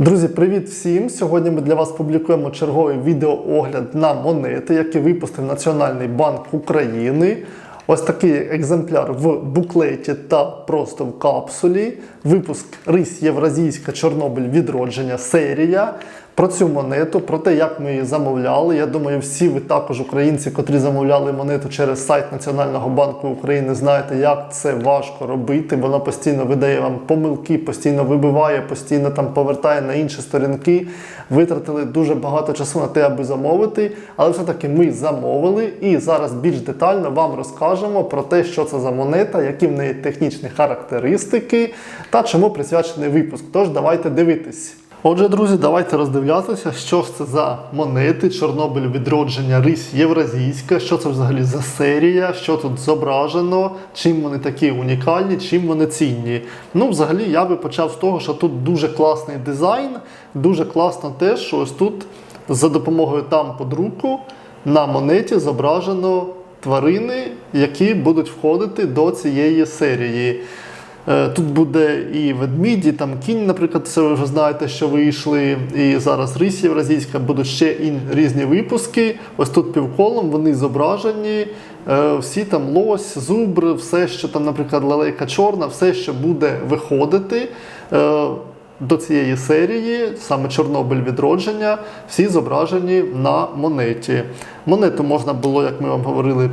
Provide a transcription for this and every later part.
Друзі, привіт всім! Сьогодні ми для вас публікуємо черговий відеоогляд на монети, який випустив Національний банк України. Ось такий екземпляр в буклеті та просто в капсулі. Випуск Рись Євразійська Чорнобиль відродження серія. Про цю монету, про те, як ми її замовляли. Я думаю, всі ви також українці, котрі замовляли монету через сайт Національного банку України, знаєте, як це важко робити. Воно постійно видає вам помилки, постійно вибиває, постійно там повертає на інші сторінки. Витратили дуже багато часу на те, аби замовити. Але все-таки ми замовили і зараз більш детально вам розкажемо про те, що це за монета, які в неї технічні характеристики та чому присвячений випуск. Тож давайте дивитись. Отже, друзі, давайте роздивлятися, що ж це за монети Чорнобиль відродження Рись Євразійська, що це взагалі за серія, що тут зображено, чим вони такі унікальні, чим вони цінні. Ну, взагалі, я би почав з того, що тут дуже класний дизайн, дуже класно те, що ось тут за допомогою там подруку на монеті зображено тварини, які будуть входити до цієї серії. Е, Тут буде і ведміді, там кінь, наприклад, це ви вже знаєте, що вийшли. І зараз рись євразійська, будуть ще і різні випуски. Ось тут півколом вони зображені. Е, Всі там лось, зубр, все, що там, наприклад, лелейка чорна, все, що буде виходити. е, До цієї серії, саме Чорнобиль відродження, всі зображені на монеті. Монету можна було, як ми вам говорили,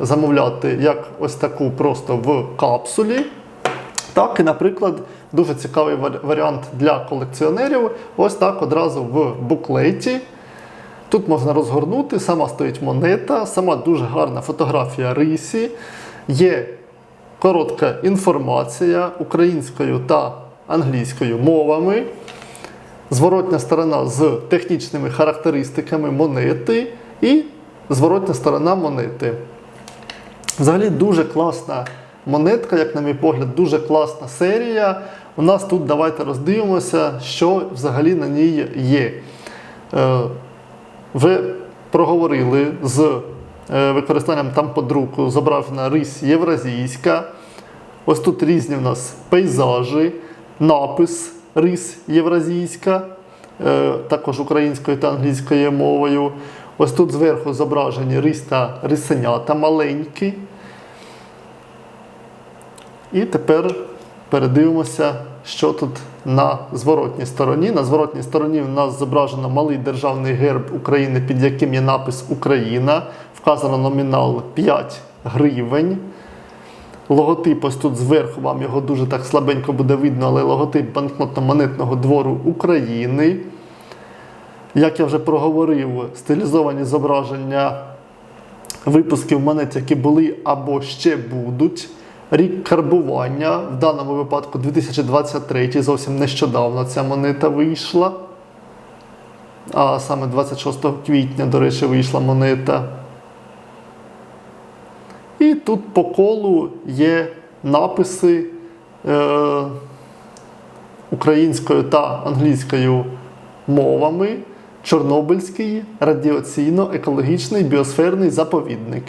замовляти як ось таку просто в капсулі. Так, і, наприклад, дуже цікавий варіант для колекціонерів. Ось так одразу в буклеті. Тут можна розгорнути, сама стоїть монета, сама дуже гарна фотографія рисі. Є коротка інформація українською та англійською мовами. Зворотня сторона з технічними характеристиками монети і зворотня сторона монети. Взагалі дуже класна монетка, як на мій погляд, дуже класна серія. У нас тут давайте роздивимося, що взагалі на ній є. Е, вже проговорили з е, використанням там подруку зображена рись євразійська. Ось тут різні в нас пейзажі, напис рис євразійська, е, також українською та англійською мовою. Ось тут зверху зображені рись та рисенята маленькі. І тепер передивимося, що тут на зворотній стороні. На зворотній стороні в нас зображено малий державний герб України, під яким є напис Україна. Вказано номінал 5 гривень. Логотип ось тут зверху, вам його дуже так слабенько буде видно, але логотип банкнотно-монетного двору України. Як я вже проговорив, стилізовані зображення випусків монет, які були або ще будуть. Рік карбування, в даному випадку 2023, зовсім нещодавно ця монета вийшла. А саме 26 квітня, до речі, вийшла монета. І тут по колу є написи е, українською та англійською мовами. Чорнобильський радіаційно-екологічний біосферний заповідник.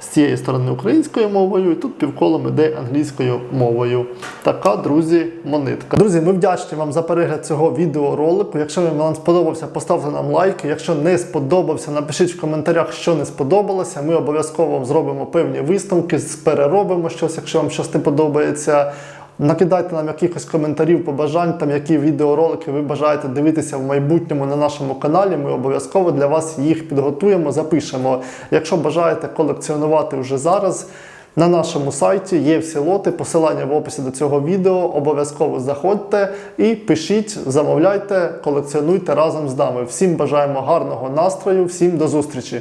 З цієї сторони українською мовою, і тут півколом іде англійською мовою. Така, друзі, монетка. Друзі, ми вдячні вам за перегляд цього відеоролику. Якщо вам сподобався, поставте нам лайки. Якщо не сподобався, напишіть в коментарях, що не сподобалося. Ми обов'язково зробимо певні висновки, переробимо щось, якщо вам щось не подобається. Накидайте нам якихось коментарів, побажань, там які відеоролики ви бажаєте дивитися в майбутньому на нашому каналі. Ми обов'язково для вас їх підготуємо, запишемо. Якщо бажаєте колекціонувати вже зараз, на нашому сайті є всі лоти, посилання в описі до цього відео. Обов'язково заходьте і пишіть, замовляйте, колекціонуйте разом з нами. Всім бажаємо гарного настрою, всім до зустрічі!